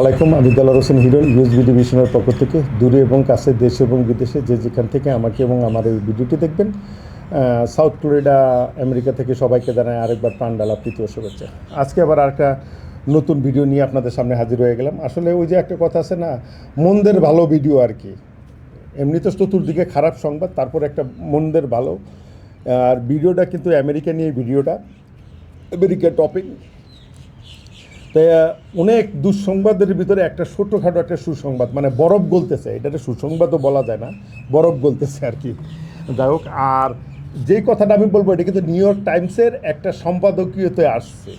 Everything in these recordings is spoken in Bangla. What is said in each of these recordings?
আলাইকুম, আমি দেলার হোসেন হিরো ইউএসবি ডিভিশনের পক্ষ থেকে দূরে এবং কাছে দেশে এবং বিদেশে যে যেখান থেকে আমাকে এবং আমার এই ভিডিওটি দেখবেন সাউথ ফ্লোরিডা আমেরিকা থেকে সবাইকে জানাই আরেকবার প্রাণডালা তৃতীয় শুভেচ্ছা। আজকে আবার একটা নতুন ভিডিও নিয়ে আপনাদের সামনে হাজির হয়ে গেলাম। আসলে ওই যে একটা কথা আছে না, মন্দের ভালো ভিডিও আর কি। এমনি তো চতুর্দিকে খারাপ সংবাদ, তারপর একটা মন্দের ভালো। আর ভিডিওটা কিন্তু আমেরিকা নিয়ে ভিডিওটা। America topic. তাই অনেক দুঃসংবাদের ভিতরে একটা ছোটোখাটো একটা সুসংবাদ মানে বরফ গলতেছে, এটাতে সুসংবাদও বলা যায় না, বরফ গলতেছে আর কি। যাই হোক, আর যেই কথাটা আমি বলব, এটা কিন্তু নিউ ইয়র্ক টাইমসের একটা সম্পাদকীয়তে আসছে।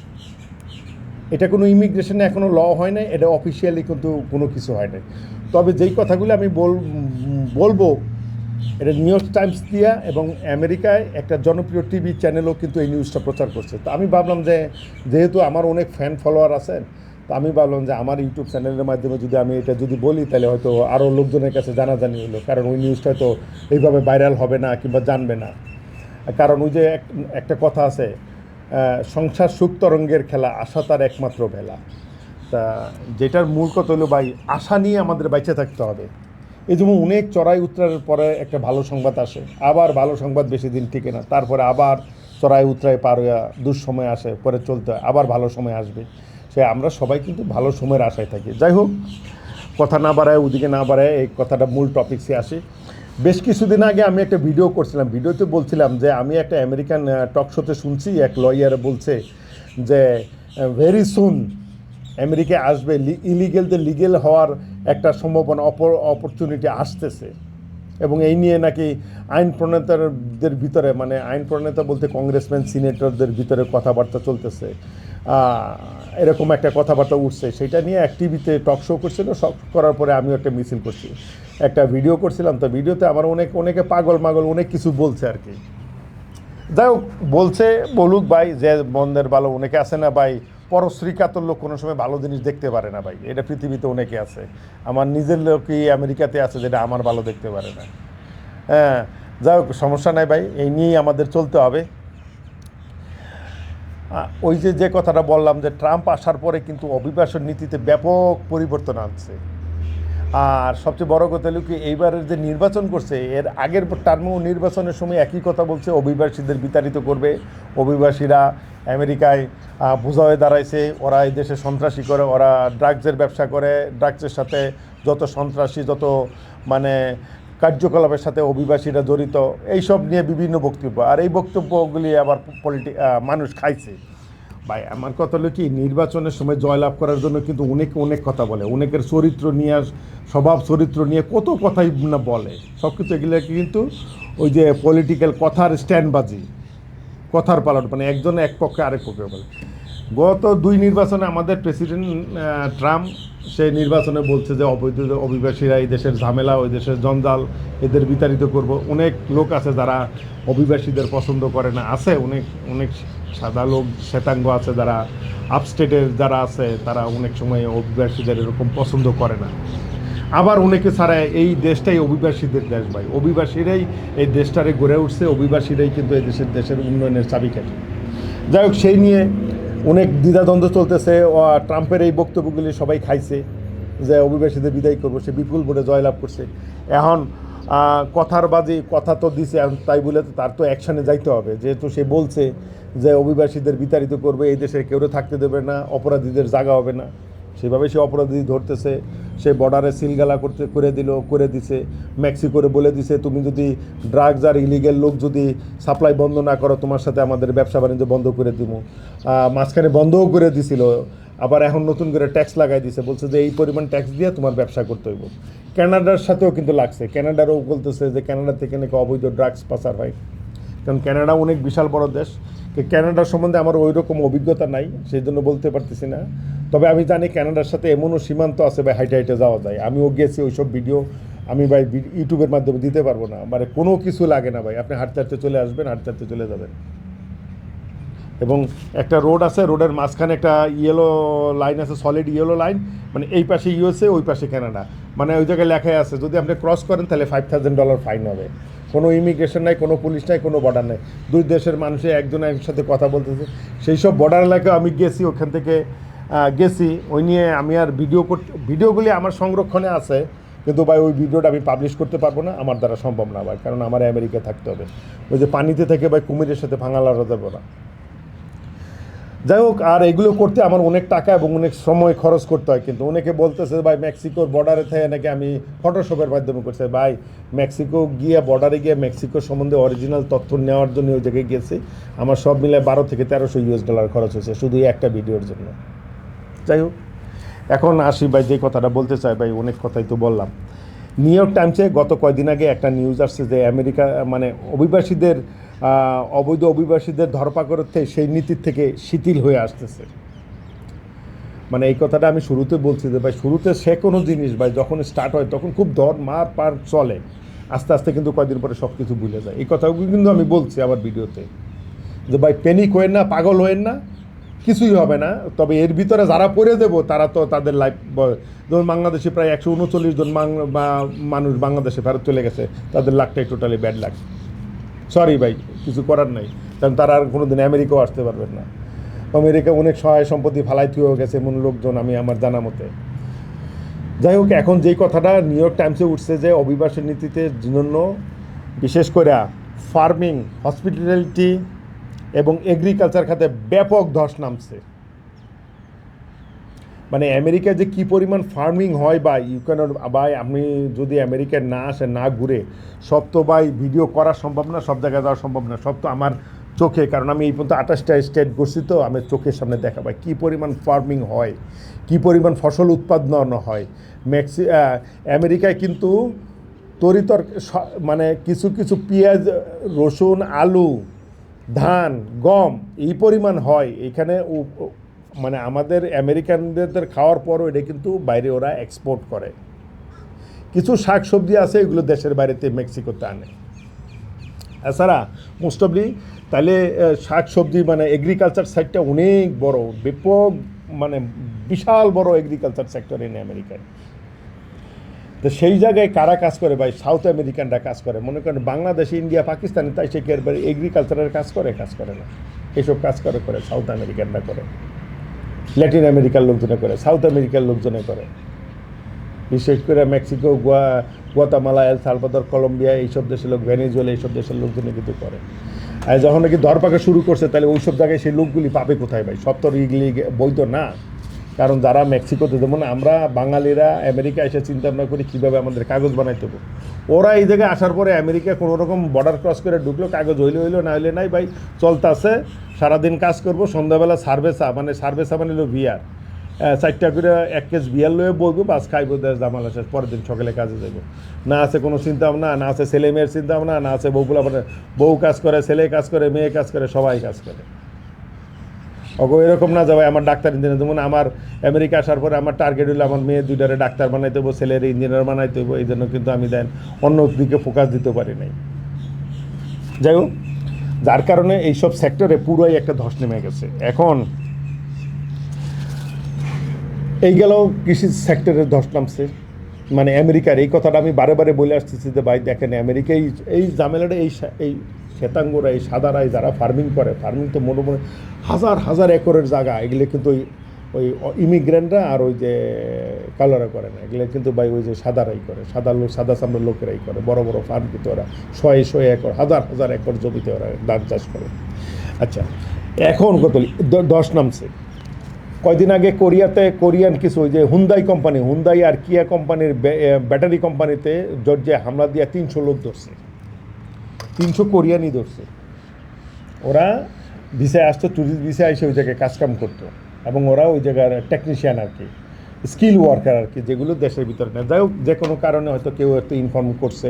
এটা কোনো ইমিগ্রেশনে এখনও ল হয় নাই, এটা অফিসিয়ালি কিন্তু কোনো কিছু হয় নাই। তবে যেই কথাগুলো আমি বল বলব এটা নিউ ইয়র্ক টাইমস দিয়া এবং আমেরিকায় একটা জনপ্রিয় টিভি চ্যানেলও কিন্তু এই নিউজটা প্রচার করছে। তো আমি ভাবলাম যে, যেহেতু আমার অনেক ফ্যান ফলোয়ার আছেন তো আমি ভাবলাম যে আমার ইউটিউব চ্যানেলের মাধ্যমে যদি আমি এটা যদি বলি, তাহলে হয়তো আরও লোকজনের কাছে জানাজানি হলো কারণ ওই নিউজটা হয়তো এইভাবে ভাইরাল হবে না কিংবা জানবে না। কারণ ওই যে এক- একটা কথা আছে সংসার সুখ তরঙ্গের খেলা আশা তার একমাত্র ভেলা। তা যেটার মূল কথা হলো ভাই, আশা নিয়ে আমাদের বেঁচে থাকতে হবে। এই যেমন অনেক চড়াই উত্তরার পরে একটা ভালো সংবাদ আসে। আবার ভালো সংবাদ বেশি দিন টিকে না। তারপরে আবার চড়াই উত্তরায় পার হইয়া দুঃসময় আসে, পরে চলতে হয়, আবার ভালো সময় আসবে। সে আমরা সবাই কিন্তু ভালো সময়ের আশায় থাকি। যাই হোক, কথা না বাড়ায়, ওদিকে না বাড়ায় এই কথাটা মূল টপিক্সে আসে। বেশ কিছুদিন আগে আমি একটা ভিডিও করছিলাম। ভিডিওতে বলছিলাম যে আমি একটা আমেরিকান টক শোতে শুনছি, এক লয়ার বলছে যে ভেরি সুন আমেরিকায় আসবে ইলিগেলদের লিগেল হওয়ার একটা সম্ভাবনা অপরচুনিটি আসতেছে। এবং এই নিয়ে নাকি আইন প্রণেতাদের ভিতরে মানে আইন প্রণেতা বলতে কংগ্রেসম্যান সিনেটরদের ভিতরে কথাবার্তা চলতেছে। এরকম একটা কথাবার্তা উঠছে। সেটা নিয়ে এক টিভিতে টক শো করছিল, সব করার পরে আমিও একটা মিছিল করছি। একটা ভিডিও করছিলাম, তো ভিডিওতে আমার অনেক, অনেকে পাগল মাগল অনেক কিছু বলছে আর কি। যাই হোক, বলছে, বলুক ভাই, যে বন্ধের ভালো অনেকে আছে না ভাই পরশ্রী কাতর লোক কোনো সময় ভালো জিনিস দেখতে পারে না ভাই। এটা পৃথিবীতে অনেকে আছে। আমার নিজের লোকই আমেরিকাতে আছে যেটা আমার ভালো দেখতে পারে না। হ্যাঁ যাই হোক, সমস্যা নাই ভাই, এই নিয়েই আমাদের চলতে হবে। ওই যে যে কথাটা বললাম যে, ট্রাম্প আসার পরে কিন্তু অভিবাসন নীতিতে ব্যাপক পরিবর্তন আনছে। আর সবচেয়ে বড় কথা হলো কি, এইবারের যে নির্বাচন করছে, এর আগের টার্মেও নির্বাচনের সময় একই কথা বলছে, অভিবাসীদের বিতাড়িত করবে। অভিবাসীরা আমেরিকায় বোঝা হয়ে দাঁড়াইছে, ওরা এই দেশে সন্ত্রাসী করে, ওরা ড্রাগসের ব্যবসা করে ড্রাগসের সাথে যত সন্ত্রাসী, যত মানে কার্যকলাপের সাথে অভিবাসীরা জড়িত, এইসব নিয়ে বিভিন্ন বক্তব্য। আর এই বক্তব্যগুলি আবার পলিটি মানুষ খাইছে। ভাই, আমার কথা হলো কি, নির্বাচনের সময় জয়লাভ করার জন্য কিন্তু অনেক অনেক কথা বলে। অনেকের চরিত্র নিয়ে, স্বভাব চরিত্র নিয়ে কত কথাই না বলে। সব কিছু এগুলো কিন্তু ওই যে পলিটিক্যাল কথার স্ট্যান্ডবাজি কথার পালট মানে একজন এক পক্ষে আরেক পক্ষে বলে। গত দুই নির্বাচনে আমাদের প্রেসিডেন্ট ট্রাম্প সেই নির্বাচনে বলছে যে অবৈধ অভিবাসীরা এই দেশের ঝামেলা, ওই দেশের জঞ্জাল, এদের বিতাড়িত করব। অনেক লোক আছে যারা অভিবাসীদের পছন্দ করে না, আছে অনেক অনেক সাদা লোক শ্বেতাঙ্গ আছে, যারা আপস্টেটের যারা আছে, তারা অনেক সময় অভিবাসীদের এরকম পছন্দ করে না। আবার অনেকে ছাড়া এই দেশটাই অভিবাসীদের দেশ ভাই। অভিবাসীরাই এই দেশটারে গড়ে উঠছে, অভিবাসীরাই কিন্তু এই দেশের দেশের উন্নয়নের চাবিকাঠি যাই হোক, সেই নিয়ে অনেক দ্বিধাদ্বন্দ্ব চলতেছে। ট্রাম্পের এই বক্তব্যগুলি সবাই খাইছে, যে অভিবাসীদের বিদায় করব, সে বিপুল ভোটে জয়লাভ করছে। এখন কথার বাজি কথা তো দিছে তাই বলে তার তো অ্যাকশানে যাইতে হবে। যেহেতু সে বলছে যে অভিবাসীদের বিতাড়িত করবে, এই দেশে কেউ থাকতে দেবে না, অপরাধীদের জাগা হবে না। সেভাবে সে অপরাধী ধরতেছে, সে বর্ডারে সিলগালা করতে, করে দিল, করে দিছে, মেক্সিকোরে বলে দিছে, তুমি যদি ড্রাগস আর ইলিগেল লোক যদি সাপ্লাই বন্ধ না করো, তোমার সাথে আমাদের ব্যবসা বাণিজ্য বন্ধ করে দিব। মাঝখানে বন্ধও করে দিছিল, আবার এখন নতুন করে ট্যাক্স লাগাই দিছে, বলছে যে এই পরিমাণ ট্যাক্স দিয়ে তোমার ব্যবসা করতে হইব। ক্যানাডার সাথেও কিন্তু লাগছে ক্যানাডারও বলতেছে যে ক্যানাডা থেকে নাকি অবৈধ ড্রাগস পাচার হয়। কারণ ক্যানাডা অনেক বিশাল বড় দেশ তো ক্যানাডার সম্বন্ধে আমার ওই রকম অভিজ্ঞতা নাই সেই জন্য বলতে পারতেছি না। তবে আমি জানি ক্যানাডার সাথে এমনও সীমান্ত আছে ভাই, হাইটে হাইটে যাওয়া যায়। আমিও গেছি ওইসব ভিডিও, আমি ভাই ইউটিউবের মাধ্যমে দিতে পারব না। মানে কোনো কিছু লাগে না ভাই, আপনি হাঁটতে হাঁটতে চলে আসবেন, হাঁটতে হাঁটতে চলে যাবেন। এবং একটা রোড আছে, রোডের মাঝখানে একটা ইয়েলো লাইন আছে সলিড ইয়েলো লাইন মানে এই পাশে ইউএসএ ওই পাশে ক্যানাডা মানে ওই জায়গায় লেখাই আছে, যদি আপনি ক্রস করেন তাহলে ফাইভ থাউজেন্ড ডলার ফাইন হবে। কোনো ইমিগ্রেশন নাই, কোনো পুলিশ নাই, কোনো বর্ডার নাই। দুই দেশের মানুষে একজন একসাথে কথা বলতেছে। সেই সব বর্ডার এলাকায় আমি গেছি, ওখান থেকে গেছি। ওই নিয়ে আমি আর ভিডিও করতে ভিডিওগুলি আমার সংরক্ষণে আছে, কিন্তু ভাই ওই ভিডিওটা আমি পাবলিশ করতে পারব না, আমার দ্বারা সম্ভব না ভাই, কারণ আমার আমেরিকায় থাকতে হবে। ওই যে পানিতে থেকে ভাই কুমিরের সাথে ভাঙা লড়া যাবে না। যাই হোক, আর এগুলো করতে আমার অনেক টাকা এবং অনেক সময় খরচ করতে হয়। কিন্তু অনেকে বলতেছে, ভাই, মেক্সিকোর বর্ডারে থেকে নাকি আমি ফটোশপের মাধ্যমে করছি। ভাই, মেক্সিকো গিয়ে বর্ডারে গিয়ে মেক্সিকো সম্বন্ধে অরিজিনাল তথ্য নেওয়ার জন্য ওই জায়গায় গেছি। আমার সব মিলে বারো থেকে তেরোশো ইউএস ডলার খরচ হয়েছে শুধু একটা ভিডিওর জন্য। যাই হোক, এখন আসি ভাই, যে কথাটা বলতে চাই ভাই, অনেক কথাই তো বললাম। নিউ ইয়র্ক টাইমসে গত কয়দিন আগে একটা নিউজ আসছে যে আমেরিকা মানে অভিবাসীদের অবৈধ অভিবাসীদের ধরপাকড়ের থেকে সেই নীতির থেকে শিথিল হয়ে আসতেছে। মানে এই কথাটা আমি শুরুতে বলছি যে ভাই, শুরুতে সে কোনো জিনিস ভাই, যখন স্টার্ট হয় তখন খুব ধর মার পার চলে। আস্তে আস্তে কিন্তু কয়দিন পরে সব কিছু ভুলে যায়। এই কথাগুলো কিন্তু আমি বলছি আমার ভিডিওতে। যে ভাই প্যানিক হয়েন না, পাগল হয়েন না, কিছুই হবে না। তবে এর ভিতরে যারা পড়ে দেব, তারা তো তাদের লাইফ যেমন বাংলাদেশে প্রায় একশো উনচল্লিশ জন মানুষ বাংলাদেশে ফেরত চলে গেছে, তাদের লাখটাই টোটালি ব্যাড লাগ সরি ভাই, কিছু করার নাই। কারণ তারা আর কোনো দিন আমেরিকাও আসতে পারবেন না। আমেরিকা অনেক সহায় সম্পত্তি ফালাই থুয়েও গেছে এমন লোকজন আমি আমার জানা মতে। যাই হোক, এখন যেই কথাটা নিউ ইয়র্ক টাইমসে উঠছে যে অভিবাসী নীতিতে জন্য বিশেষ করে ফার্মিং, হসপিটালিটি এবং এগ্রিকালচার খাতে ব্যাপক ধস নামছে। মানে আমেরিকায় যে কি পরিমাণ ফার্মিং হয় বা ইউ ক্যান ভাই, আপনি যদি আমেরিকায় না আসেন, না ঘুরে, সব তো ভাই ভিডিও করা সম্ভব না, সব জায়গায় যাওয়া সম্ভব না, সব তো আমার চোখে, কারণ আমি এই পর্যন্ত আঠাশটা স্টেট ঘুরছি তো আমি চোখের সামনে দেখা পাই কী পরিমাণ ফার্মিং হয়, কী পরিমাণ ফসল উৎপাদন হয় ম্যাক্সি আমেরিকায় কিন্তু তরিতর মানে কিছু কিছু পেঁয়াজ, রসুন, আলু, ধান, গম, এই পরিমাণ হয়, এখানে মানে আমাদের আমেরিকানদের খাওয়ার পরও এটা কিন্তু বাইরে ওরা এক্সপোর্ট করে। কিছু শাক সবজি আছে এগুলো দেশের বাইরেতে মেক্সিকোতে আনে। এছাড়া মোস্ট অফলি তাহলে শাক সবজি মানে এগ্রিকালচার সাইডটা অনেক বড়, ব্যাপক মানে বিশাল বড় এগ্রিকালচার সেক্টর ইন আমেরিকায়। তো সেই জায়গায় কারা কাজ করে ভাই? সাউথ আমেরিকানরা কাজ করে। মনে করেন বাংলাদেশ, ইন্ডিয়া, পাকিস্তানে, তাই সে একেবারে এগ্রিকালচারের কাজ করে? কাজ করে না। এসব কাজ করে করে সাউথ আমেরিকানরা করে। ল্যাটিন আমেরিকার লোকজনে করে, সাউথ আমেরিকার লোকজনে করে। বিশেষ করে Mexico, Goa, Guatemala, El Salvador, Colombia, এইসব দেশের লোক, ভেনেজুয়েলা, এইসব দেশের লোকজনে কিন্তু করে। আর যখন নাকি ধরপাকে শুরু করছে, তাহলে ওইসব জায়গায় সেই লোকগুলি পাবে কোথায় ভাই? সব তো বৈধ না? কারণ যারা মেক্সিকোতে যেমন আমরা বাঙালিরা আমেরিকা এসে চিন্তা ভাবনা করি কীভাবে আমাদের কাগজ বানাইতে হবে। ওরা এই জায়গায় আসার পরে আমেরিকা কোনো রকম বর্ডার ক্রস করে ঢুকলো, কাগজ হইলে হইল, না হইলে নাই ভাই, চলতেছে, সারাদিন কাজ করব, সন্ধ্যাবেলা সার্ভেসা মানে সার্ভেসা মানে হলো বিয়ার চারটা করে এক কেজ বিয়ার লয়ে বলব, বাস খাইবো, দেশ জামালা শেষ, পরের দিন সকালে কাজে যাব না আছে কোনো চিন্তা ভাবনা, না আছে ছেলে মেয়ের চিন্তা ভাবনা, না আছে বউগুলা মানে বউ কাজ করে, ছেলে কাজ করে, মেয়ে কাজ করে, সবাই কাজ করে। অগো এরকম না যাবে আমার ডাক্তার ইঞ্জিনিয়ার, যেমন আমার আমেরিকা আসার পরে আমার টার্গেট হলো আমার মেয়ে দুইটারে ডাক্তার বানাইতে হব ছেলের ইঞ্জিনিয়ার বানাইতে হব এই জন্য কিন্তু আমি দেন অন্য দিকে ফোকাস দিতে পারি নাই। যাই হোক, যার কারণে এইসব সেক্টরে পুরোই একটা ধস নেমে গেছে। এখন এই গেল কৃষি সেক্টরের ধস নামছে। মানে আমেরিকার এই কথাটা আমি বারে বারে বলে আসতেছি যে ভাই দেখেন আমেরিকা এই এই ঝামেলাটা এই এই শ্বেতাঙ্গরা এই সাদারাই যারা ফার্মিং করে ফার্মিং তো মোটামুটি হাজার হাজার একরের জায়গা। এগুলো কিন্তু ওই ওই ইমিগ্রেন্টরা আর ওই যে কালোরা করে না। এগুলো কিন্তু ভাই ওই যে সাদারাই করে, সাদা লোক সাদা চামড়ার লোকেরাই করে। বড় বড় ফার্ম কিন্তু ওরা শয়ে শয়ে একর, হাজার হাজার একর জমিতে ওরা ধান চাষ করে। আচ্ছা এখন কত? দশ নামছে। কয়দিন আগে কোরিয়াতে, কোরিয়ান কিছু ওই যে হুন্দাই কোম্পানি হুন্দাই আর কিয়া কোম্পানির ব্যাটারি কোম্পানিতে জর্জে হামলা দিয়ে তিনশো লোক ধরছে। তিনশো কোরিয়ানই ধরছে। ওরা ভিসায় আসতো ট্যুরিস্ট ভিসায় এসে ওই জায়গায় কাজকাম করতো। এবং ওরা ওই জায়গার টেকনিশিয়ান আর কি স্কিল ওয়ার্কার আর কি, যেগুলো দেশের ভিতরে নেই। যাই হোক, যে কোনো কারণে হয়তো কেউ একটু ইনফর্ম করছে,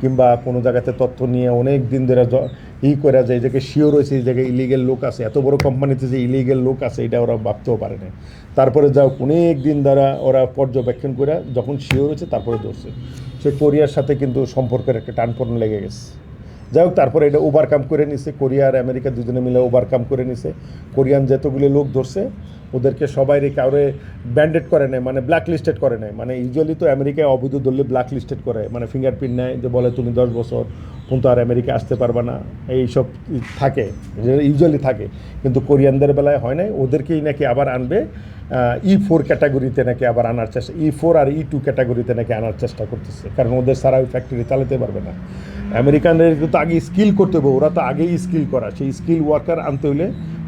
কিংবা কোনো জায়গাতে তথ্য নিয়ে অনেক দিন ধরে ই করে যায় এই জায়গায় শিওর হয়েছে, এই জায়গায় ইলিগেল লোক আছে, এত বড় কোম্পানিতে যে ইলিগেল লোক আছে, এটা ওরা ভাবতেও পারে না তারপরে যাও অনেক দিন দ্বারা ওরা পর্যবেক্ষণ করে যখন শিওর হয়েছে, তারপরে ধরছে। সে কোরিয়ার সাথে কিন্তু সম্পর্কের একটা টানপন লেগে গেছে। যাই হোক তারপরে এটা ওভারকাম করে নিছে। কোরিয়া আর আমেরিকা দুজনে মিলে ওভারকাম করে নিছে। কোরিয়ান যতগুলো লোক ধরছে, ওদেরকে সবাই কাউরে ব্যান্ডেড করে নেয় মানে ব্ল্যাক লিস্টেড করে নেয়। মানে ইউজুয়ালি তো আমেরিকায় অবৈধ ধরলে ব্ল্যাক লিস্টেড করে মানে ফিঙ্গারপ্রিন্ট নেয় যে বলে, তুমি দশ বছর কিন্তু আর আমেরিকা আসতে পারবে না। এইসব থাকে ইউজুয়ালি থাকে। কিন্তু কোরিয়ানদের বেলায় হয় নাই। ওদেরকেই নাকি আবার আনবে ই ফোর ক্যাটাগরিতে নাকি আবার আনার চেষ্টা ই ফোর আর ই টু ক্যাটাগরিতে নাকি আনার চেষ্টা করতেছে। কারণ ওদের সারা ওই ফ্যাক্টরি চালাতে পারবে না। আমেরিকানদের তো আগে স্কিল করতে হবে, ওরা তো আগেই স্কিল করা। সেই স্কিল ওয়ার্কার আনতে হলে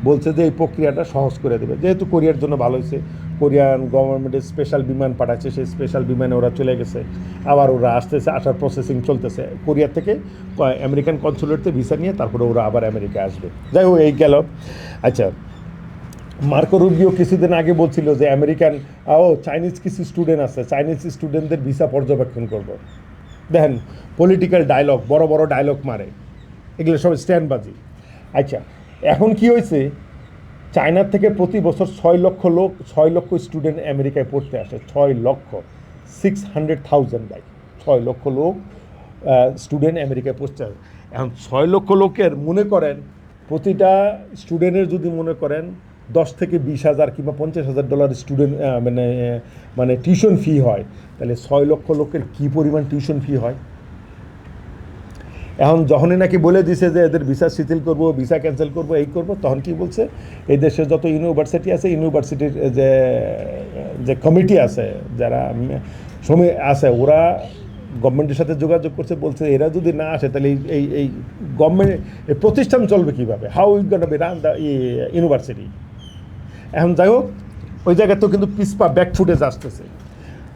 বলছে যে এই প্রক্রিয়াটা সহজ করে দেবে। যেহেতু কোরিয়ার জন্য ভালো হয়েছে, কোরিয়ান গভর্নমেন্টের স্পেশাল বিমান পাঠাচ্ছে, সেই স্পেশাল বিমানে ওরা চলে গেছে। আবার ওরা আসতেছে, আসার প্রসেসিং চলতেছে। কোরিয়া থেকে আমেরিকান কনসুলেটতে ভিসা নিয়ে তারপরে ওরা আবার আমেরিকা আসবে। যাই হোক, এই গেল। আচ্ছা মার্কো রুবিও কিছুদিন আগে বলছিল যে আমেরিকান, ও চাইনিজ কিছু স্টুডেন্ট আছে চাইনিজ স্টুডেন্টদের ভিসা পর্যবেক্ষণ করব। দেখেন পলিটিক্যাল ডায়লগ বড় বড় ডায়লগ মারে। এগুলো সব স্ট্যান্ডবাজি আচ্ছা এখন কি হয়েছে? চায়নার থেকে প্রতি বছর ছয় লক্ষ লোক, ছয় লক্ষ স্টুডেন্ট আমেরিকায় পড়তে আসে, ছয় লক্ষ। সিক্স হান্ড্রেড থাউজেন্ড বাই ছয় লক্ষ লোক স্টুডেন্ট আমেরিকায় পড়তে আসে। এখন ছয় লক্ষ লোকের মনে করেন, প্রতিটা স্টুডেন্টের যদি মনে করেন দশ থেকে বিশ হাজার কিংবা পঞ্চাশ হাজার ডলার স্টুডেন্ট মানে মানে টিউশন ফি হয়। তাহলে ছয় লক্ষ লোকের কী পরিমাণ টিউশন ফি হয়? এখন যখনই নাকি বলে দিছে যে এদের ভিসা শিথিল করব ভিসা ক্যান্সেল করব, এই করব, তখন কি বলছে? এই দেশে যত ইউনিভার্সিটি আছে ইউনিভার্সিটির যে যে কমিটি আছে, যারা সময় আছে, ওরা গভর্নমেন্টের সাথে যোগাযোগ করছে, বলছে এরা যদি না আসে, তাহলে এই- এই গভর্নমেন্ট প্রতিষ্ঠান চলবে কীভাবে? How is got be run the university এখন যাই হোক, ওই জায়গায় তো কিন্তু পিসপা ব্যাক ফুটেজ আসতেছে।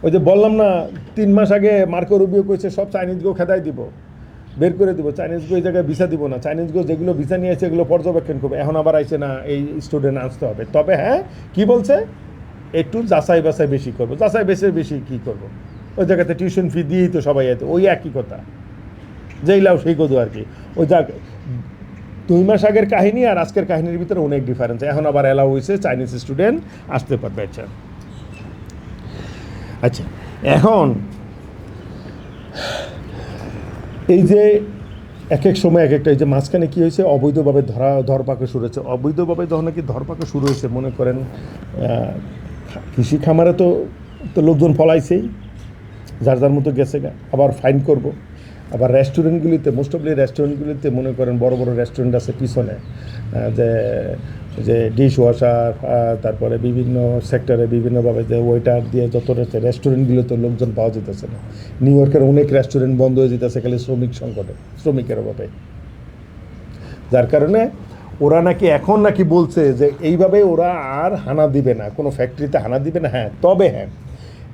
ওই যে বললাম না, তিন মাস আগে মার্কো রুবিও কইছে, সব চাইনিজগো খেদাই দিব। বের করে দিব। চাইনিজগো এই জায়গায় ভিসা দিব না। চাইনিজগো যেগুলো ভিসা নিয়ে আছে এগুলো পর্যবেক্ষণ করবে। এখন আবার আইছে না, এই স্টুডেন্ট আসতে হবে। তবে হ্যাঁ কি বলছে? একটু যাচাই বাছাই বেশি করব। যাচাই বেশি বেশি কী করব? ওই জায়গাতে টিউশন ফি দিয়েই তো সবাই যেত ওই একই কথা। যেই লাও সেই কদু আর কি। ওই যাক দুই মাস আগের কাহিনী আর আজকের কাহিনীর ভিতরে অনেক ডিফারেন্স এখন আবার অ্যালাউ হয়েছে চাইনিজ স্টুডেন্ট আসতে পারবে আচ্ছা। আচ্ছা এখন এই যে এক এক সময় এক একটা, এই যে মাঝখানে কী হয়েছে? অবৈধভাবে ধরা ধরপাকে শুরু হয়েছে। অবৈধভাবে ধর নাকি ধরপাকে শুরু হয়েছে, মনে করেন কৃষি খামারে তো তো লোকজন ফলাইছেই, যার যার মতো গেছে আবার ফাইন করব। আবার রেস্টুরেন্টগুলিতে মোস্ট অফলি রেস্টুরেন্টগুলিতে মনে করেন বড় বড় রেস্টুরেন্ট আছে পিছনে যে যে ডিশ ওয়াশার তারপরে বিভিন্ন সেক্টরে বিভিন্নভাবে যে ওয়েটার দিয়ে যত রয়েছে রেস্টুরেন্টগুলোতে লোকজন পাওয়া যেতেছে না। নিউ ইয়র্কের অনেক রেস্টুরেন্ট বন্ধ হয়ে যেতেছে খালি শ্রমিক সংকটে, শ্রমিকের অভাবে। যার কারণে ওরা নাকি এখন নাকি বলছে যে এইভাবে ওরা আর হানা দিবে না, কোনো ফ্যাক্টরিতে হানা দিবে না হ্যাঁ তবে হ্যাঁ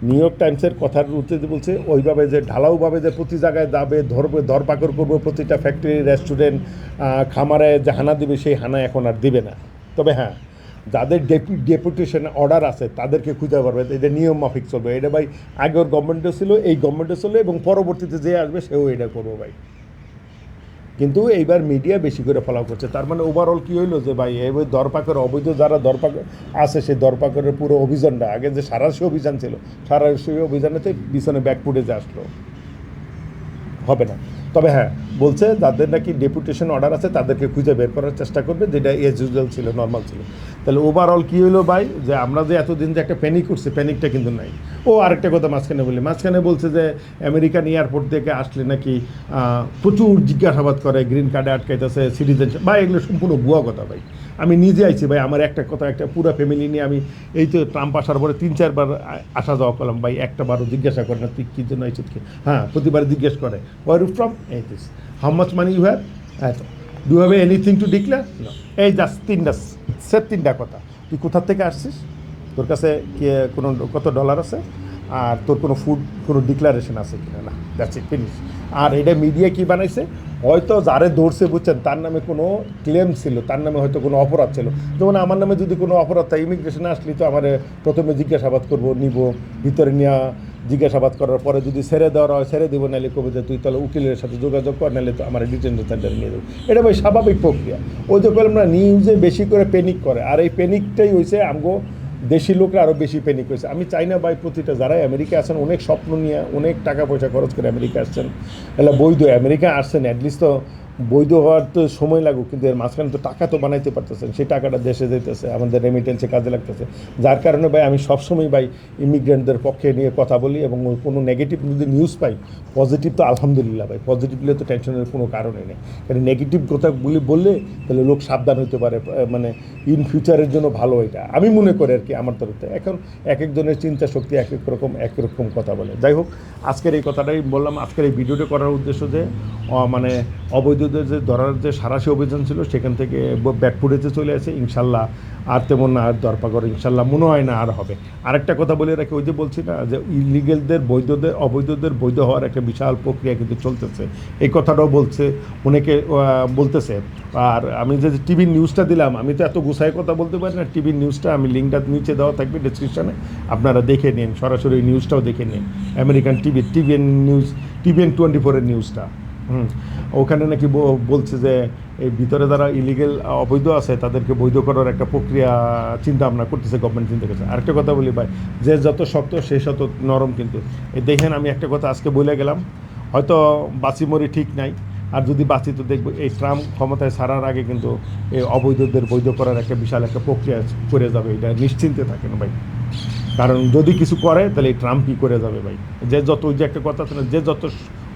নিউ ইয়র্ক টাইমসের কথার উত্তেজে বলছে, ওইভাবে যে ঢালাউভাবে যে প্রতি জায়গায় যাবে ধরবে ধরপাকড় করবে, প্রতিটা ফ্যাক্টরি রেস্টুরেন্ট খামারে যে হানা দিবে, সেই হানা এখন আর দিবে না। তবে হ্যাঁ যাদের ডেপু, ডেপুটেশন অর্ডার আছে, তাদেরকে খুঁজে পারবে এটা নিয়ম মাফিক চলবে। এটা ভাই আগের গভর্নমেন্টে ছিল, এই গভর্নমেন্টে ছিল, এবং পরবর্তীতে যে আসবে, সেও এটা করব ভাই। কিন্তু এইবার মিডিয়া বেশি করে ফলো করছে। তার মানে ওভারঅল কী হইল যে ভাই, এই দরপাকের অবৈধ যারা দরপাক আছে, সেই দরপাকের পুরো অভিযানটা, আগে যে সারাশি অভিযান ছিল, সারাশি অভিযানেতে পিছনে ব্যাক ফুটেজে আসলো। হবে না। তবে হ্যাঁ বলছে যাদের নাকি ডেপুটেশন অর্ডার আছে তাদেরকে খুঁজে বের করার চেষ্টা করবে, যেটা এজ ইউজুয়াল ছিল নর্মাল ছিল। তাহলে ওভারঅল কী হলো ভাই? যে আমরা যে এতদিন যে একটা প্যানিক করছি প্যানিকটা কিন্তু নাই। ও আরেকটা কথা মাঝখানে বলি, মাঝখানে বলছে যে আমেরিকান এয়ারপোর্ট থেকে আসলে নাকি প্রচুর জিজ্ঞাসাবাদ করে গ্রিন কার্ডে আটকাইতেছে সিটিজেনশিপ ভাই, এগুলো সম্পূর্ণ ভুয়া কথা ভাই। আমি নিজে আইছি ভাই, আমার একটা কথা, একটা পুরো ফ্যামিলি নিয়ে আমি এই তো ট্রাম্প আসার পরে তিন, চারবার আসা যাওয়া করলাম। ভাই, একটা বারও জিজ্ঞাসা করে না, তুই কী জন্য আইছিস কি? হ্যাঁ প্রতিবার জিজ্ঞেস করে। ওয়ার ইউ ফ্রম এই this how much money you have হ্যাঁ do have anything to declare এই জাস্ট তিনটা সে তিনটা কথা। তুই কোথার থেকে আসছিস? তোর কাছে কি, কোনো কত ডলার আছে? আর তোর কোনো ফুড কোনো ডিক্লারেশন আছে কিনা? না দ্যাটস ইট ফিনিশ আর এটা মিডিয়া কি বানাইছে? হয়তো যারে ধরছে, বুঝছেন, তার নামে কোনো ক্লেম ছিল, তার নামে হয়তো কোনো অপরাধ ছিল। যেমন আমার নামে যদি কোনো অপরাধ থাকে ইমিগ্রেশনে আসলে তো আমার প্রথমে জিজ্ঞাসাবাদ করব, নিব, ভিতরে নেওয়া জিজ্ঞাসাবাদ করার পরে যদি ছেড়ে দেওয়া হয়, ছেড়ে দেবো নাহলে কবে যে তুই তাহলে উকিলের সাথে যোগাযোগ কর নাহলে তো আমার ডিটেনশন সেন্টারে নিয়ে দেবো এটা ভাই স্বাভাবিক প্রক্রিয়া। ওই যে বললাম না নিউজে বেশি করে প্যানিক করে। আর এই প্যানিকটাই হয়েছে আমগো দেশি লোকরা আরও বেশি প্যানিক হয়েছে। আমি চাই না ভাই প্রতিটা যারাই আমেরিকা আসেন অনেক স্বপ্ন নিয়ে, অনেক টাকা পয়সা খরচ করে আমেরিকা আসছেন। এলা বৈধ আমেরিকা আসছেন অ্যাটলিস্ট তো বৈধ হওয়ার তো সময় লাগুক, কিন্তু এর মাঝখানে তো টাকা তো বানাইতে পারতেছেন, সেই টাকাটা দেশে যেতেছে আমাদের রেমিটেন্সে কাজে লাগতেছে। যার কারণে ভাই আমি সবসময় ভাই ইমিগ্রেন্টদের পক্ষে নিয়ে কথা বলি এবং কোনো নেগেটিভ যদি নিউজ পাই পজিটিভ তো আলহামদুলিল্লাহ ভাই পজিটিভলে তো টেনশনের কোনো কারণই নেই। কারণ নেগেটিভ কথাগুলি বললে তাহলে লোক সাবধান হতে পারে মানে ইন ফিউচারের জন্য ভালো এটা। আমি মনে করি আর কি আমার তরফ এখন এক একজনের চিন্তা শক্তি এক এক রকম এক রকম কথা বলে। যাই হোক, আজকের এই কথাটাই বললাম। আজকের এই ভিডিওটা করার উদ্দেশ্য যে মানে মানে অবৈধদের যে ধরার যে সারাশি অভিযান ছিল, সেখান থেকে ব্যাকফুটেতে চলে আসে। ইনশাল্লাহ আর তেমন না, আর দরপাগর ইনশাল্লাহ মনে হয় না আর হবে। আরেকটা কথা বলে রাখি, ওই যে বলছি না, যে ইলিগেলদের বৈধদের, অবৈধদের বৈধ হওয়ার একটা বিশাল প্রক্রিয়া কিন্তু চলতেছে। এই কথাটাও বলছে, অনেকে বলতেছে। আর আমি যে টিভির নিউজটা দিলাম, আমি তো এত গুছাই কথা বলতে পারি না। টিভির নিউজটা আমি লিঙ্কটা নিচে দেওয়া থাকবে ডিসক্রিপশানে আপনারা দেখে নিন, সরাসরি নিউজটাও দেখে নিন। American TV TVN news TVN twenty ফোরের নিউজটা। ওখানে নাকি বলছে যে এই ভিতরে যারা ইলিগেল অবৈধ আছে, তাদেরকে বৈধ করার একটা প্রক্রিয়া চিন্তা ভাবনা করতেছে গভর্নমেন্ট চিন্তা করছে। আরেকটা কথা বলি ভাই, যে যত শক্ত, সে তত নরম কিন্তু। এই দেখেন, আমি একটা কথা আজকে বলে গেলাম, হয়তো বাঁচি মরি ঠিক নাই, আর যদি বাঁচি তো দেখব, এই ট্রাম্প ক্ষমতায় ছাড়ার আগে কিন্তু এই অবৈধদের বৈধ করার একটা বিশাল একটা প্রক্রিয়া করে যাবে, এটা নিশ্চিন্তে থাকেন ভাই। কারণ যদি কিছু করে, তাহলে এই ট্রাম্প কী করে যাবে ভাই? যে যত, ওই যে একটা কথা যে যত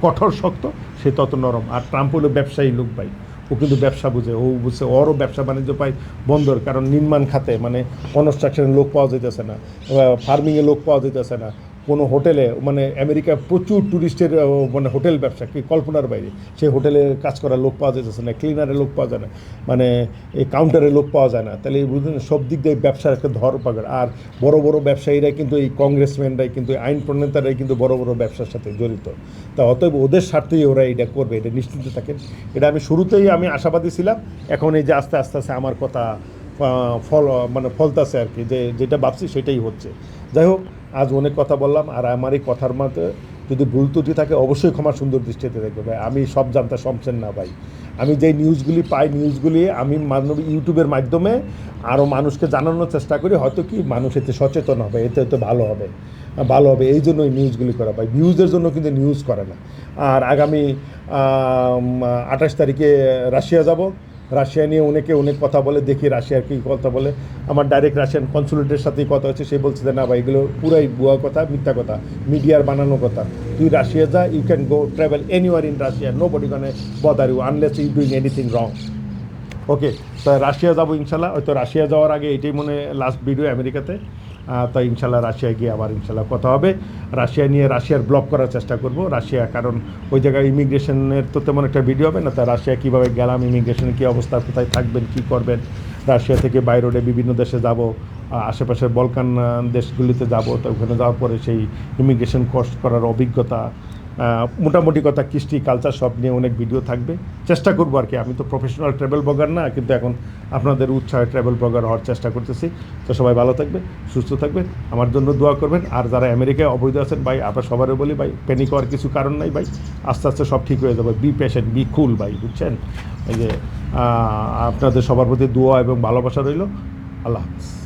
কঠোর শক্ত, সে তত নরম। আর ট্রাম্প হলো ব্যবসায়ী লোক ভাই। ও কিন্তু ব্যবসা বুঝে। ও বুঝছে, ওরও ব্যবসা বাণিজ্য পায় বন্দর, কারণ নির্মাণ খাতে মানে কনস্ট্রাকশনে লোক পাওয়া যেতেছে না ফার্মিংয়ে লোক পাওয়া যেতেছে না। কোনো হোটেলে মানে আমেরিকা প্রচুর ট্যুরিস্টের মানে হোটেল ব্যবসা, কি কল্পনার বাইরে। সেই হোটেলে কাজ করার লোক পাওয়া যেতেছে না ক্লিনারে লোক পাওয়া যায় না মানে এই কাউন্টারে লোক পাওয়া যায় না। তাহলে বুঝলেন, সব দিক দিয়ে ব্যবসার একটা ধর পাগড় আর বড় বড় ব্যবসায়ীরা কিন্তু এই কংগ্রেসম্যানরাই কিন্তু আইন প্রণেতারাই কিন্তু বড় বড় ব্যবসার সাথে জড়িত। তা অতএব ওদের স্বার্থেই ওরা এটা করবে, এটা নিশ্চিন্ত থাকেন। এটা আমি শুরুতেই আমি আশাবাদী ছিলাম, এখন এই যে আস্তে আস্তে আস্তে আমার কথা ফল মানে ফলতাছে আর কি, যে, যেটা ভাবছি সেটাই হচ্ছে। যাই হোক আজ অনেক কথা বললাম, আর আমার এই কথার মধ্যে যদি ভুল ত্রুটি থাকে, অবশ্যই ক্ষমা সুন্দর দৃষ্টিতে দেখবে ভাই। আমি সব জানতে সমছেন না ভাই। আমি যেই নিউজগুলি পাই নিউজগুলি আমি মানব ইউটিউবের মাধ্যমে আরও মানুষকে জানানোর চেষ্টা করি, হয়তো কি মানুষ এতে সচেতন হবে, এতে হয়তো ভালো হবে ভালো হবে, এই জন্য এই নিউজগুলি করা ভাই। ভিউজের জন্য কিন্তু নিউজ করে না। আর আগামী আঠাশ তারিখে রাশিয়া যাব রাশিয়া নিয়ে অনেকে অনেক কথা বলে, দেখি রাশিয়ার কী কথা বলে। আমার ডাইরেক্ট রাশিয়ান কনসুলেটের সাথেই কথা হচ্ছে, সে বলছে না ভাই, এগুলো পুরাই বুয়া কথা, মিথ্যা কথা মিডিয়ার বানানো কথা। তুই রাশিয়া যা you can go travel anywhere in Russia nobody can bother you unless you doing anything wrong okay তো রাশিয়া যাব ইনশাল্লাহ, হয়তো রাশিয়া যাওয়ার আগে এটাই মনে লাস্ট ভিডিও আমেরিকাতে তো ইনশাল্লাহ রাশিয়ায় গিয়ে আবার ইনশাল্লাহ কথা হবে। রাশিয়া নিয়ে রাশিয়ার ব্লক করার চেষ্টা করব। রাশিয়া, কারণ ওই জায়গায় ইমিগ্রেশনের তো তেমন একটা ভিডিও হবে না, তা রাশিয়া কীভাবে গেলাম ইমিগ্রেশনের কী অবস্থা, কোথায় থাকবেন, কী করবেন? রাশিয়া থেকে বাইরে বিভিন্ন দেশে যাব আশেপাশের বলকান দেশগুলিতে যাব, তো ওখানে যাওয়ার পরে সেই ইমিগ্রেশন কোর্স করার অভিজ্ঞতা মোটামুটি কথা কৃষ্টি কালচার সব নিয়ে অনেক ভিডিও থাকবে। চেষ্টা করব আর কি। আমি তো প্রফেশনাল ট্রাভেল ব্লগার না, কিন্তু এখন আপনাদের উৎসাহে ট্রাভেল ব্লগার হওয়ার চেষ্টা করতেছি। তো সবাই ভালো থাকবে, সুস্থ থাকবে। আমার জন্য দোয়া করবেন। আর যারা আমেরিকায় অবৈধ আছেন, ভাই, আমরা সবারও বলি, ভাই প্যানিক হওয়ার কিছু কারণ নাই, ভাই। আস্তে আস্তে সব ঠিক হয়ে যাবে। বি পেশেন্ট বি কুল ভাই, বুঝছেন? এই যে আপনাদের সবার প্রতি দোয়া এবং ভালোবাসা রইল। আল্লাহ হাফিজ।